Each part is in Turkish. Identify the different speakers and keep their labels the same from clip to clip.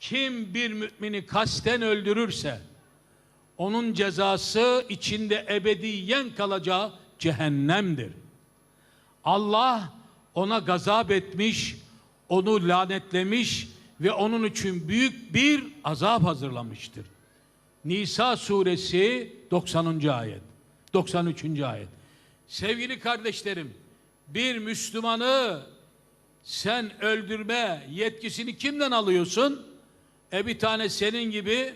Speaker 1: Kim bir mümini kasten öldürürse onun cezası içinde ebediyen kalacağı cehennemdir. Allah ona gazap etmiş, onu lanetlemiş ve onun için büyük bir azap hazırlamıştır. Nisa suresi 90. ayet. 93. ayet. Sevgili kardeşlerim, bir Müslümanı sen öldürme yetkisini kimden alıyorsun? E bir tane senin gibi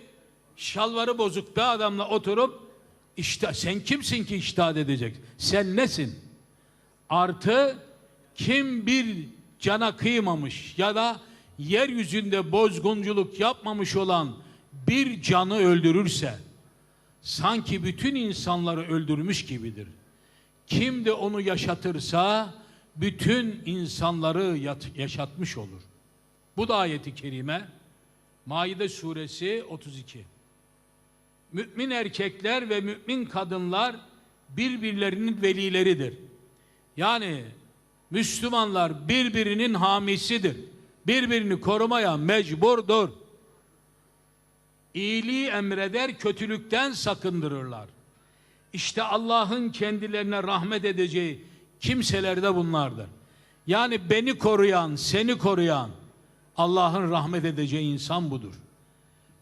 Speaker 1: şalvarı bozuk bir adamla oturup işte sen kimsin ki iştahat edecek? Sen nesin? Artı kim bir cana kıymamış ya da yeryüzünde bozgunculuk yapmamış olan bir canı öldürürse sanki bütün insanları öldürmüş gibidir. Kim de onu yaşatırsa bütün insanları yaşatmış olur. Bu da ayeti kerime Maide suresi 32. Mümin erkekler ve mümin kadınlar birbirlerinin velileridir. Yani Müslümanlar birbirinin hamisidir. Birbirini korumaya mecburdur. İyiliği emreder, kötülükten sakındırırlar. İşte Allah'ın kendilerine rahmet edeceği kimseler de bunlardır. Yani beni koruyan, seni koruyan Allah'ın rahmet edeceği insan budur.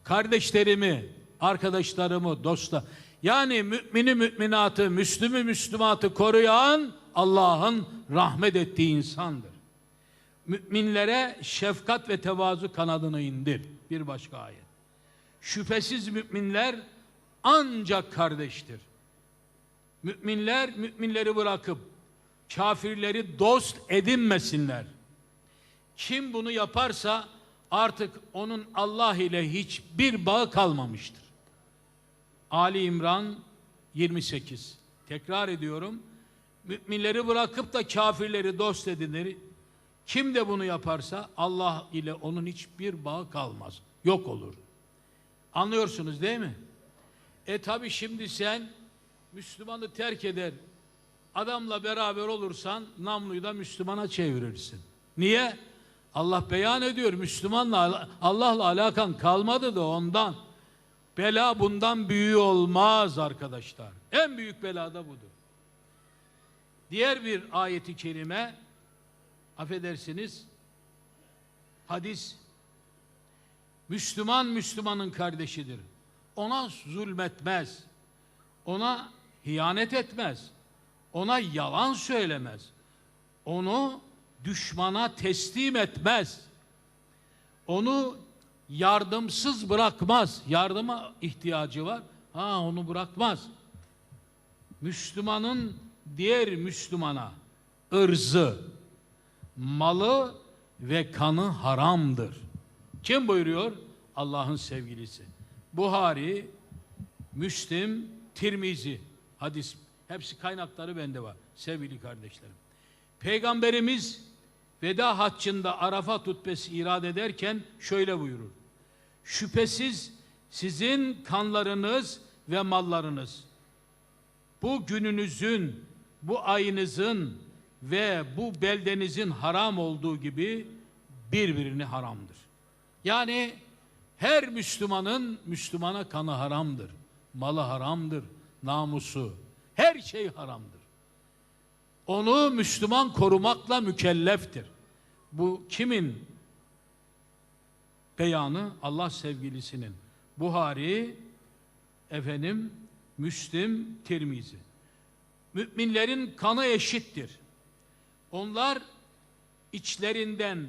Speaker 1: Kardeşlerimi, arkadaşlarımı, dosta yani mümini müminatı, Müslümü Müslümatı koruyan Allah'ın rahmet ettiği insandır. Müminlere şefkat ve tevazu kanadını indir. Bir başka ayet. Şüphesiz müminler ancak kardeştir. Müminler müminleri bırakıp kafirleri dost edinmesinler. Kim bunu yaparsa artık onun Allah ile hiçbir bağı kalmamıştır. Ali İmran 28. Tekrar ediyorum. Müminleri bırakıp da kafirleri dost edinir. Kim de bunu yaparsa Allah ile onun hiçbir bağı kalmaz. Yok olur. Anlıyorsunuz değil mi? E tabi şimdi sen Müslümanı terk eder, adamla beraber olursan namluyu da Müslümana çevirirsin. Niye? Allah beyan ediyor Müslümanla Allah'la alakan kalmadı da ondan. Bela bundan büyüğü olmaz arkadaşlar. En büyük bela da budur. Diğer bir ayeti kerime affedersiniz hadis Müslüman Müslümanın kardeşidir. Ona zulmetmez. Ona hiyanet etmez. Ona yalan söylemez. Onu düşmana teslim etmez. Onu yardımsız bırakmaz. Yardıma ihtiyacı var. Ha onu bırakmaz. Müslümanın diğer Müslümana ırzı, malı ve kanı haramdır. Kim buyuruyor? Allah'ın sevgilisi. Buhari, Müslim, Tirmizi hadis hepsi kaynakları bende var sevgili kardeşlerim. Peygamberimiz veda haccında Arafat hutbesi irad ederken şöyle buyurur. Şüphesiz sizin kanlarınız ve mallarınız bu gününüzün, bu ayınızın ve bu beldenizin haram olduğu gibi birbirini haramdır. Yani her Müslümanın Müslümana kanı haramdır. Malı haramdır, namusu, her şey haramdır. Onu Müslüman korumakla mükelleftir. Bu kimin beyanı? Allah sevgilisinin. Buhari, efendim, Müslim, Tirmizi. Müminlerin kanı eşittir. Onlar içlerinden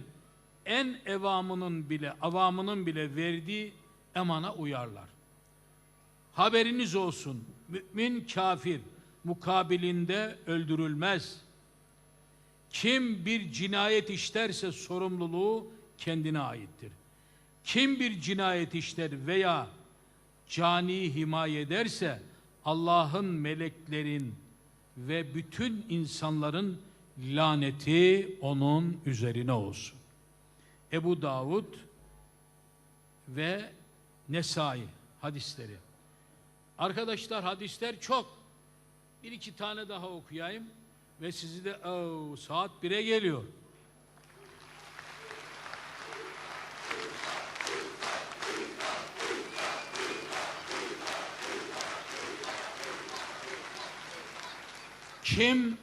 Speaker 1: en evamının bile, avamının bile verdiği emana uyarlar. Haberiniz olsun, mümin kafir mukabilinde öldürülmez. Kim bir cinayet işlerse sorumluluğu kendine aittir. Kim bir cinayet işler veya cani himaye ederse Allah'ın meleklerin ve bütün insanların laneti onun üzerine olsun. Ebu Davud ve Nesai hadisleri. Arkadaşlar hadisler çok. Bir iki tane daha okuyayım ve sizi de oh, saat 1'e geliyor. Kim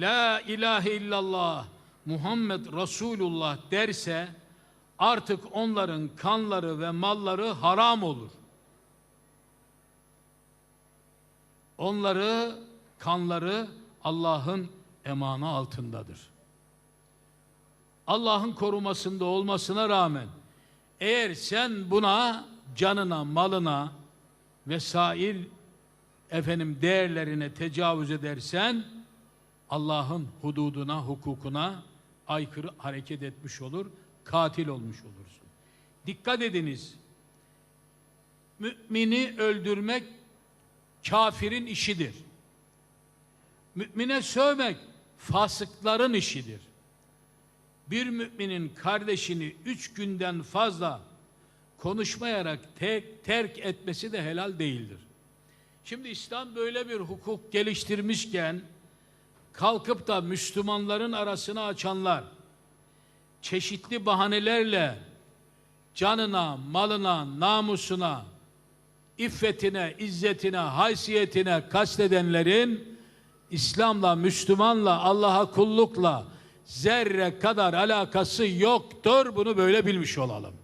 Speaker 1: la ilahe illallah Muhammed Resulullah derse artık onların kanları ve malları haram olur. Onları kanları Allah'ın emanı altındadır. Allah'ın korumasında olmasına rağmen eğer sen buna canına, malına vesair efendim değerlerine tecavüz edersen Allah'ın hududuna, hukukuna aykırı hareket etmiş olur, katil olmuş olursun. Dikkat ediniz. Mümini öldürmek kafirin işidir. Mümine sövmek fasıkların işidir. Bir müminin kardeşini üç günden fazla konuşmayarak tek, terk etmesi de helal değildir. Şimdi İslam böyle bir hukuk geliştirmişken kalkıp da Müslümanların arasını açanlar çeşitli bahanelerle canına, malına, namusuna, iffetine, izzetine, haysiyetine kastedenlerin İslam'la, Müslümanla, Allah'a kullukla zerre kadar alakası yoktur. Bunu böyle bilmiş olalım.